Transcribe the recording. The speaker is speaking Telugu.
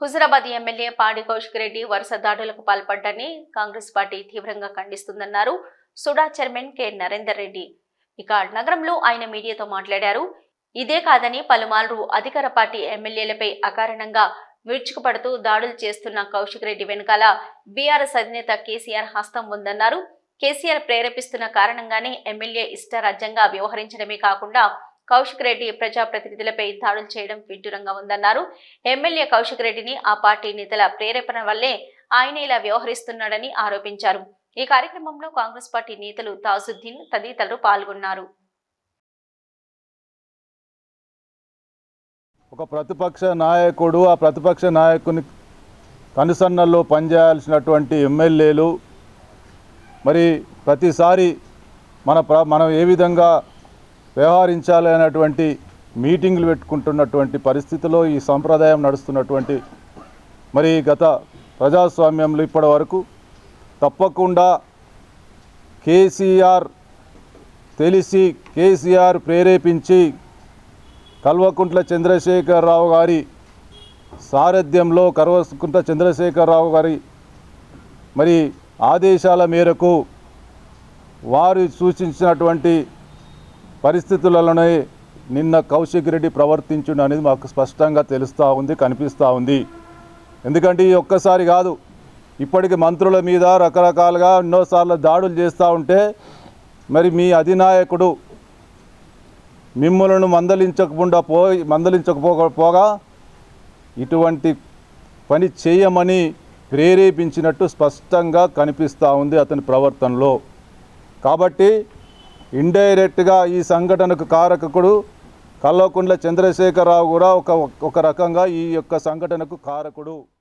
హుజరాబాద్ ఎమ్మెల్యే పాడి కౌశిక్ రెడ్డి వరుస దాడులకు పాల్పడ్డని కాంగ్రెస్ పార్టీ తీవ్రంగా ఖండిస్తుందన్నారు. SUDA chairman K. Narender Reddy. ఇక నగరంలో ఆయన మీడియాతో మాట్లాడారు. ఇదే కాదని పలుమార్లు అధికార పార్టీ ఎమ్మెల్యేలపై అకారణంగా విరుచుకుపడుతూ దాడులు చేస్తున్న కౌశిక్ రెడ్డి వెనుకాల బీఆర్ఎస్ అధినేత కేసీఆర్ హస్తం ఉందన్నారు. కేసీఆర్ ప్రేరేపిస్తున్న కారణంగానే ఎమ్మెల్యే ఇష్టరాజ్యంగా వ్యవహరించడమే కాకుండా కౌశిక్ రెడ్డి ప్రజాప్రతినిధులపై దాడులు చేయడం విడ్డూరంగా ఉందన్నారు. ఎమ్మెల్యే కౌశిక్ రెడ్డిని ఆ పార్టీ నేతల ప్రేరేపణ వల్లే ఆయన ఇలా వ్యవహరిస్తున్నాడని ఆరోపించారు. ఈ కార్యక్రమంలో కాంగ్రెస్ పార్టీ నేతలు తాజుద్దీన్ తదితరులు పాల్గొన్నారు. ఒక ప్రతిపక్ష నాయకుడు ఆ ప్రతిపక్ష నాయకుని కనుసన్నల్లో పనిచేయాల్సినటువంటి ఎమ్మెల్యేలు మరి ప్రతిసారి మన ప్ర మనం ఏ విధంగా వ్యవహరించాలి అనేటువంటి మీటింగ్లు పెట్టుకుంటున్నటువంటి పరిస్థితిలో ఈ సంప్రదాయం నడుస్తున్నటువంటి మరి గత ప్రజాస్వామ్యంలో ఇప్పటి వరకు తప్పకుండా కేసీఆర్ తెలిసి కేసీఆర్ ప్రేరేపించి కల్వకుంట్ల చంద్రశేఖరరావు గారి సారథ్యంలో కల్వకుంట్ల చంద్రశేఖరరావు గారి మరి ఆదేశాల మేరకు వారు సూచించినటువంటి పరిస్థితులలోనే నిన్న కౌశిక్ రెడ్డి ప్రవర్తించుండు అనేది మాకు స్పష్టంగా తెలుస్తూ ఉంది కనిపిస్తూ ఉంది. ఎందుకంటే ఈ ఒక్కసారి కాదు ఇప్పటికి మంత్రుల మీద రకరకాలుగా ఎన్నోసార్లు దాడులు చేస్తూ ఉంటే మరి మీ అధినాయకుడు మిమ్మలను మందలించకుండా పోయి మందలించకపోగా ఇటువంటి పని చేయమని ప్రేరేపించినట్టు స్పష్టంగా కనిపిస్తూ ఉంది అతని ప్రవర్తనలో. కాబట్టి ఇండైరెక్ట్గా ఈ సంఘటనకు కారకుడు కల్వకుంట్ల చంద్రశేఖరరావు కూడా ఒక ఒక రకంగా ఈ యొక్క సంఘటనకు కారకుడు.